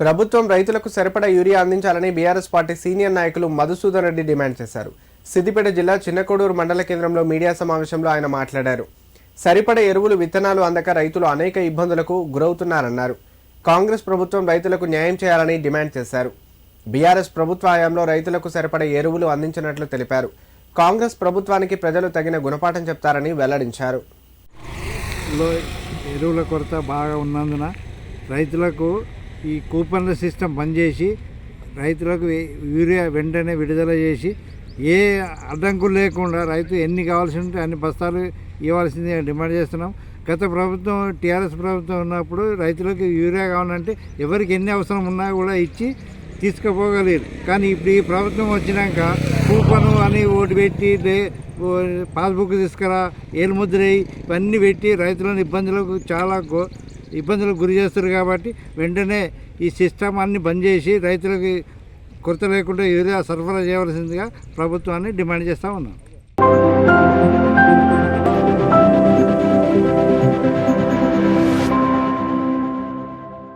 ప్రభుత్వం రైతులకు సరిపడా యూరియా అందించాలని బీఆర్ఎస్ పార్టీ సీనియర్ నాయకులు మధుసూదన్ రెడ్డి డిమాండ్ చేశారు. సిద్దిపేట జిల్లా చిన్నకోడూరు మండల కేంద్రంలో మీడియా సమావేశంలో ఆయన మాట్లాడారు. సరిపడ ఎరువులు విత్తనాలు అందక రైతులు అనేక ఇబ్బందులకు గురవుతున్నారన్నారు. కాంగ్రెస్ ప్రభుత్వం రైతులకు న్యాయం చేయాలని డిమాండ్ చేశారు. బీఆర్ఎస్ ప్రభుత్వ హయాంలో రైతులకు సరిపడే ఎరువులు అందించినట్లు తెలిపారు. కాంగ్రెస్ ప్రభుత్వానికి ప్రజలు తగిన గుణపాఠం చెప్తారని వెల్లడించారు. ఎరువుల కొరత బాగా ఉన్నందున రైతులకు ఈ కూపన్ల సిస్టమ్ పనిచేసి రైతులకు యూరియా వెంటనే విడుదల చేసి ఏ అడ్డంకులు లేకుండా రైతు ఎన్ని కావాల్సి ఉంటే అన్ని బస్తాలు ఇవ్వాల్సింది డిమాండ్ చేస్తున్నాం. గత ప్రభుత్వం టీఆర్ఎస్ ప్రభుత్వం ఉన్నప్పుడు రైతులకు యూరియా కావాలంటే ఎవరికి ఎన్ని అవసరం ఉన్నా కూడా ఇచ్చి తీసుకుపోగలేరు కానీ ఇప్పుడు ఈ ప్రభుత్వం వచ్చినాక కూపను అని ఓటు పెట్టి లే- ఓ పాస్బుక్ తీసుకురా ఏలుముద్రయి ఇవన్నీ పెట్టి రైతులను ఇబ్బందులకు చాలా ఇబ్బందులకు గురి చేస్తారు కాబట్టి వెంటనే ఈ సిస్టమ్ అన్ని బంద్ చేసి రైతులకి కొరత లేకుండా యూరియా సరఫరా చేయవలసిందిగా ప్రభుత్వాన్ని డిమాండ్ చేస్తూ ఉన్నాం.